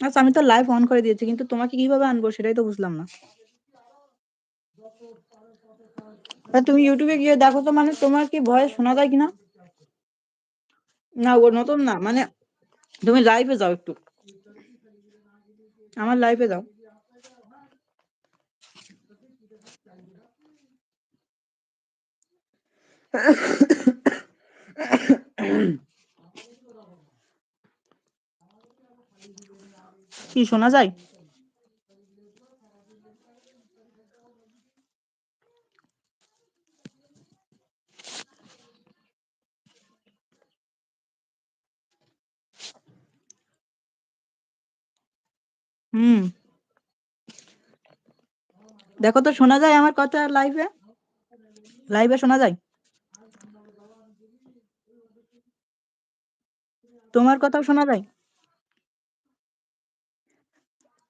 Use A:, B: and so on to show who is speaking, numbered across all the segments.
A: আচ্ছা আমি তো লাইভ অন করে দিয়েছি, কিন্তু তোমাকে কীভাবে আনব সেটাই তো বুঝলাম না। তুমি ইউটিউবে গিয়ে দেখো তো মানে তোমার কি ভয়েস শোনা যায় কিনা? না ও নতুন না মানে তুমি লাইভে যাও একটু। আমার লাইভে যাও। কি শোনা যায়? হুম। দেখো তো, শোনা যায় আমার কথা লাইভে লাইভে শোনা যায়? তোমার কথাও শোনা যায়?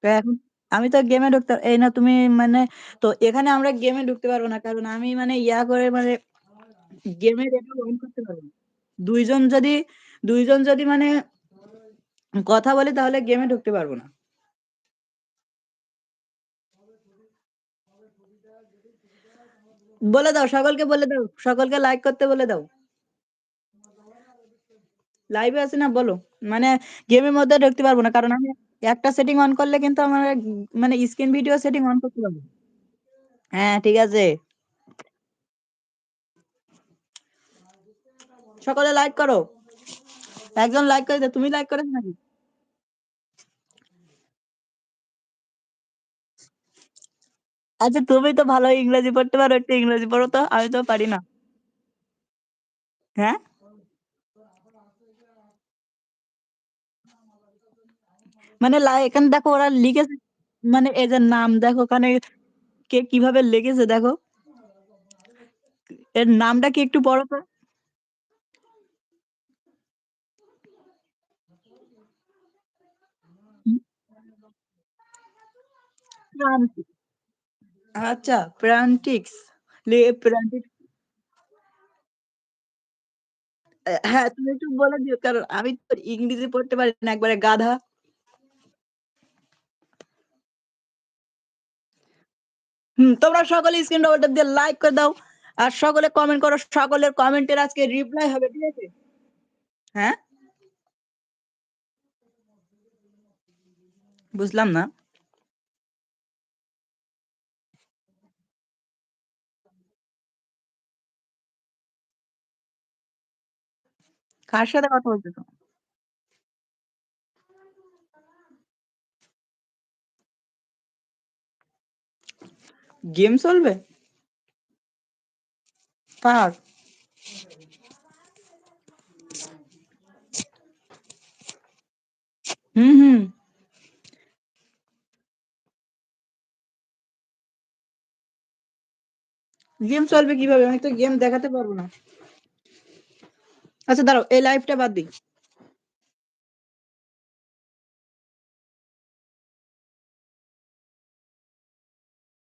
A: তো এখন আমি তো গেমে ঢুকতে এই না তুমি মানে তো এখানে আমরা গেমে ঢুকতে পারব না, কারণ আমি মানে ইয়া করে মানে গেমের এটা অন করতে পারব না। দুইজন যদি দুইজন যদি মানে কথা বলি তাহলে গেমে ঢুকতে পারব না। বলে দাও, সকলকে বলে দাও, সকলকে লাইক করতে বলে দাও। লাইভে আছে না, বলো। মানে গেমের মধ্যে ঢুকতে পারব না, কারণ আমি একটা সেটিং অন করলে কিন্তু আমার মানে স্ক্রিন ভিডিও সেটিং অন করতে পারব। হ্যাঁ ঠিক আছে। সকলে লাইক করো। একজন লাইক করে তুমি লাইক করেছ নাকি? আচ্ছা তুমি তো ভালো ইংরেজি পড়তে পারো, একটু ইংরেজি পড়ো তো। আমি তো পারি না। হ্যাঁ? মানে এখানে দেখো ওরা লিখেছে মানে এই যে নাম, দেখো ওখানে কে কীভাবে লিখেছে, দেখো। এর নামটা কি একটু পড়ো তো? প্রান্তিক। আচ্ছা প্রান্টিক্স হ্যাঁ তুমি একটু বলে দিও, কারণ আমি তো ইংরেজি পড়তে পারি না, একবারে গাধা। তোমরা সকলে স্ক্রিন ওটা দিয়ে লাইক করে দাও। আর সকলে কমেন্ট করো, সকলের কমেন্টের আজকে রিপ্লাই হবে, ঠিক আছে? হ্যাঁ? বুঝলাম না। কার সাথে কথা বলতেছো? গেম চলবে? কার হুম হুম। গেম চলবে কীভাবে? আমি তো গেম দেখাতে পারব না। আচ্ছা দাঁড়াও, এই লাইভটা বাদ দিই।